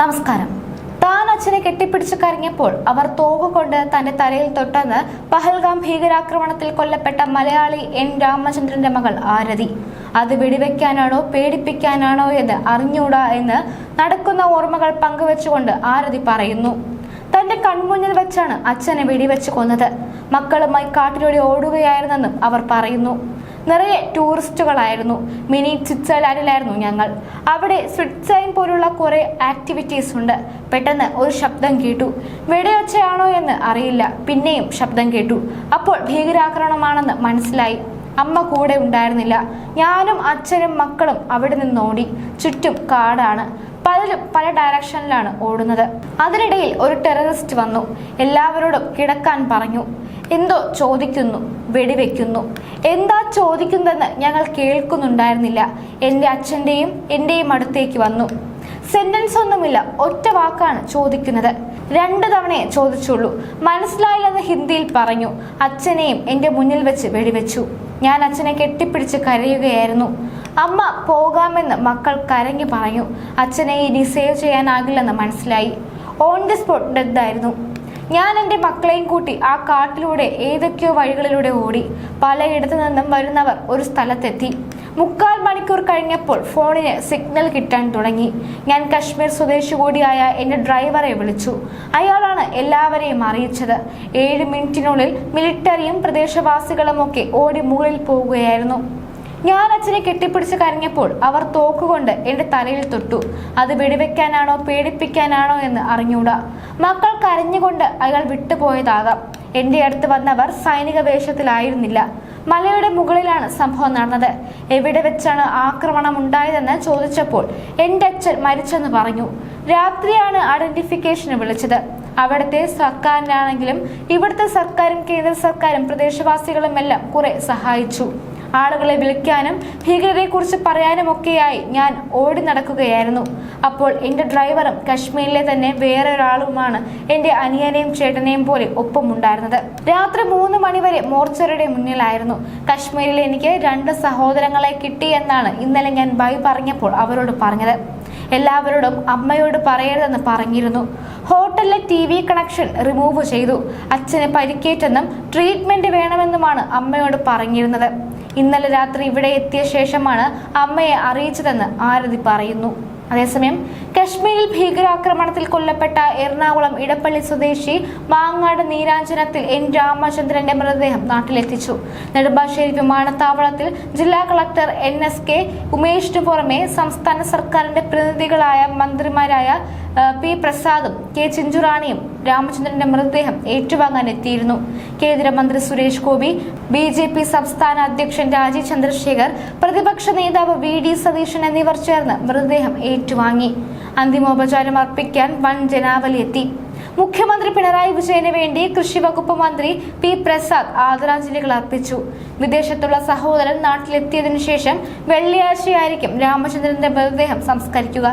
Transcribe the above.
നമസ്കാരം. താൻ അച്ഛനെ കെട്ടിപ്പിടിച്ച് കരഞ്ഞപ്പോൾ അവർ തോകുകൊണ്ട് കൊണ്ട് തന്റെ തലയിൽ തൊട്ടെന്ന് പഹൽഗാം ഭീകരാക്രമണത്തിൽ കൊല്ലപ്പെട്ട മലയാളി എൻ രാമചന്ദ്രന്റെ മകൾ ആരതി. അത് വെടിവെക്കാനാണോ പേടിപ്പിക്കാനാണോ എന്ന് അറിഞ്ഞൂടാ എന്ന് നടക്കുന്ന ഓർമ്മകൾ പങ്കുവെച്ചുകൊണ്ട് ആരതി പറയുന്നു. തന്റെ കൺമുന്നിൽ വെച്ചാണ് അച്ഛനെ വെടിവെച്ച് കൊന്നത്. മക്കളുമായി കാട്ടിലൂടെ ഓടുകയായിരുന്നെന്നും അവർ പറയുന്നു. നിറയെ ടൂറിസ്റ്റുകളായിരുന്നു. മിനി സ്വിറ്റ്സർലാൻഡിലായിരുന്നു ഞങ്ങൾ. അവിടെ സ്വിറ്റ്സൈൻ പോലുള്ള കുറെ ആക്ടിവിറ്റീസ് ഉണ്ട്. പെട്ടെന്ന് ഒരു ശബ്ദം കേട്ടു. വെടിയൊച്ചയാണോ എന്ന് അറിയില്ല. പിന്നെയും ശബ്ദം കേട്ടു. അപ്പോൾ ഭീകരാക്രമണമാണെന്ന് മനസ്സിലായി. അമ്മ കൂടെ ഉണ്ടായിരുന്നില്ല. ഞാനും അച്ഛനും മക്കളും അവിടെ നിന്ന് ഓടി. ചുറ്റും കാടാണ്. പലരും പല ഡയറക്ഷനിലാണ് ഓടുന്നത്. അതിനിടയിൽ ഒരു ടെററിസ്റ്റ് വന്നു. എല്ലാവരോടും കിടക്കാൻ പറഞ്ഞു. എന്തോ ചോദിക്കുന്നു. വെടിവെക്കുന്നു. എന്താ ചോദിക്കുന്നതെന്ന് ഞങ്ങൾ കേൾക്കുന്നുണ്ടായിരുന്നില്ല. എന്റെ അച്ഛന്റെയും എന്റെയും അടുത്തേക്ക് വന്നു. സെന്റൻസ് ഒന്നുമില്ല ഒറ്റ വാക്കാണ് ചോദിക്കുന്നത്. രണ്ട് തവണയെ ചോദിച്ചുള്ളൂ. മനസ്സിലായില്ലെന്ന് ഹിന്ദിയിൽ പറഞ്ഞു. അച്ഛനെയും എന്റെ മുന്നിൽ വെച്ച് വെടിവെച്ചു. ഞാൻ അച്ഛനെ കെട്ടിപ്പിടിച്ച് കരയുകയായിരുന്നു. അമ്മ പോകാമെന്ന് മക്കൾ കരഞ്ഞു പറഞ്ഞു. അച്ഛനെ ഇനി സേവ് ചെയ്യാനാകില്ലെന്ന് മനസ്സിലായി. ഓൺ ദി സ്പോട്ട് ഡെത്തായിരുന്നു ഞാൻ എന്റെ മക്കളെയും കൂട്ടി ആ കാട്ടിലൂടെ ഏതൊക്കെയോ വഴികളിലൂടെ ഓടി പലയിടത്തു നിന്നും വരുന്നവർ ഒരു സ്ഥലത്തെത്തി. മുക്കാൽ മണിക്കൂർ കഴിഞ്ഞപ്പോൾ ഫോണിന് സിഗ്നൽ കിട്ടാൻ തുടങ്ങി. ഞാൻ കശ്മീർ സ്വദേശി കൂടിയായ എന്റെ ഡ്രൈവറെ വിളിച്ചു. അയാളാണ് എല്ലാവരെയും അറിയിച്ചത്. ഏഴ് മിനിറ്റിനുള്ളിൽ മിലിറ്ററിയും പ്രദേശവാസികളും ഒക്കെ ഓടി മുകളിൽ പോവുകയായിരുന്നു ഞാൻ അച്ഛനെ കെട്ടിപ്പിടിച്ച് കരഞ്ഞപ്പോൾ അവർ തോക്കുകൊണ്ട് എന്റെ തലയിൽ തൊട്ടു. അത് വെടിവെക്കാനാണോ പേടിപ്പിക്കാനാണോ എന്ന് അറിഞ്ഞൂടാ. മക്കൾ കരഞ്ഞുകൊണ്ട് അയാൾ വിട്ടുപോയതാകാം. എന്റെ അടുത്ത് വന്നവർ സൈനിക വേഷത്തിലായിരുന്നില്ല. മലയുടെ മുകളിലാണ് സംഭവം നടന്നത്. എവിടെ വെച്ചാണ് ആക്രമണം ഉണ്ടായതെന്ന് ചോദിച്ചപ്പോൾ എന്റെ അച്ഛൻ മരിച്ചെന്ന് പറഞ്ഞു. രാത്രിയാണ് ഐഡന്റിഫിക്കേഷന് വിളിച്ചത്. അവിടുത്തെ സർക്കാരിനാണെങ്കിലും ഇവിടുത്തെ സർക്കാരും കേന്ദ്ര സർക്കാരും പ്രദേശവാസികളും എല്ലാം കുറെ സഹായിച്ചു. ആളുകളെ വിളിക്കാനും ഭീകരതയെക്കുറിച്ച് പറയാനും ഒക്കെയായി ഞാൻ ഓടി നടക്കുകയായിരുന്നു. അപ്പോൾ എന്റെ ഡ്രൈവറും കശ്മീരിലെ തന്നെ വേറെ ഒരാളുമാണ് എന്റെ അനിയനെയും ചേട്ടനെയും പോലെ ഒപ്പമുണ്ടായിരുന്നത്. രാത്രി മൂന്ന് മണിവരെ മോർച്ചറിയുടെ മുന്നിലായിരുന്നു. കശ്മീരിൽ എനിക്ക് രണ്ട് സഹോദരങ്ങളെ കിട്ടി എന്നാണ് ഇന്നലെ ഞാൻ ബൈ പറഞ്ഞപ്പോൾ അവരോട് പറഞ്ഞത്. എല്ലാവരോടും അമ്മയോട് പറയരുതെന്ന് പറഞ്ഞിരുന്നു. ഹോട്ടലിലെ ടി വി കണക്ഷൻ റിമൂവ് ചെയ്തു. അച്ഛന് പരിക്കേറ്റെന്നും ട്രീറ്റ്മെന്റ് വേണമെന്നുമാണ് അമ്മയോട് പറഞ്ഞിരുന്നത്. ഇന്നലെ രാത്രി ഇവിടെ എത്തിയ ശേഷമാണ് അമ്മയെ അറിയിച്ചതെന്ന് ആരതി പറയുന്നു. അതേസമയം കശ്മീരിൽ ഭീകരാക്രമണത്തിൽ കൊല്ലപ്പെട്ട എറണാകുളം ഇടപ്പള്ളി സ്വദേശി മാങ്ങാട് നീരാഞ്ജനത്തിൽ എൻ രാമചന്ദ്രന്റെ മൃതദേഹം നാട്ടിലെത്തിച്ചു. നെടുമ്പാശ്ശേരി വിമാനത്താവളത്തിൽ ജില്ലാ കളക്ടർ എൻ എസ് കെ ഉമേഷിനു പുറമെ സംസ്ഥാന സർക്കാരിന്റെ പ്രതിനിധികളായ മന്ത്രിമാരായ പി പ്രസാദും കെ ചിഞ്ചുറാണിയും രാമചന്ദ്രന്റെ മൃതദേഹം ഏറ്റുവാങ്ങാൻ എത്തിയിരുന്നു കേന്ദ്രമന്ത്രി Suresh Gopi B J P സംസ്ഥാന അധ്യക്ഷൻ രാജീവ് ചന്ദ്രശേഖർ പ്രതിപക്ഷ നേതാവ് വി ഡി സതീശൻ എന്നിവർ ചേർന്ന് മൃതദേഹം ഏറ്റുവാങ്ങി. അന്തിമോപചാരം അർപ്പിക്കാൻ വൻ ജനാവലി എത്തി. മുഖ്യമന്ത്രി പിണറായി വിജയന് വേണ്ടി കൃഷി വകുപ്പ് മന്ത്രി പി പ്രസാദ് ആദരാഞ്ജലികൾ അർപ്പിച്ചു. വിദേശത്തുള്ള സഹോദരൻ നാട്ടിലെത്തിയതിനു ശേഷം വെള്ളിയാഴ്ചയായിരിക്കും രാമചന്ദ്രന്റെ മൃതദേഹം സംസ്കരിക്കുക.